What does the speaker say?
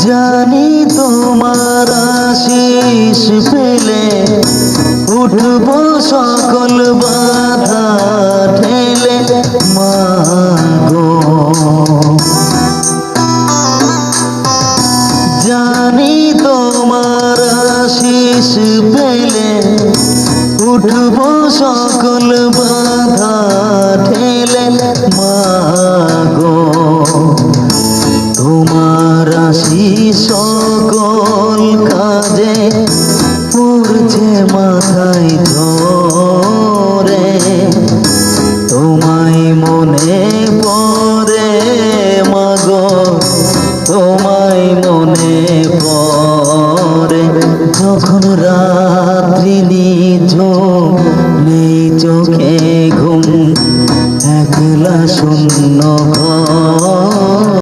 জানি তোমার আশিস পেলে উঠব সকল বাধা ঠেলে মাগো জানি তোমার আশিস পেলে উঠব সকল বাধা ঠেলে মাগো সকল কাজে পড়ছে মাথায় ধরে। তোমায় মনে পড়ে মাগো, তোমায় মনে পড়ে। যখন রাত্রি নিজ নেই চোখে ঘুম, একলা শূন্য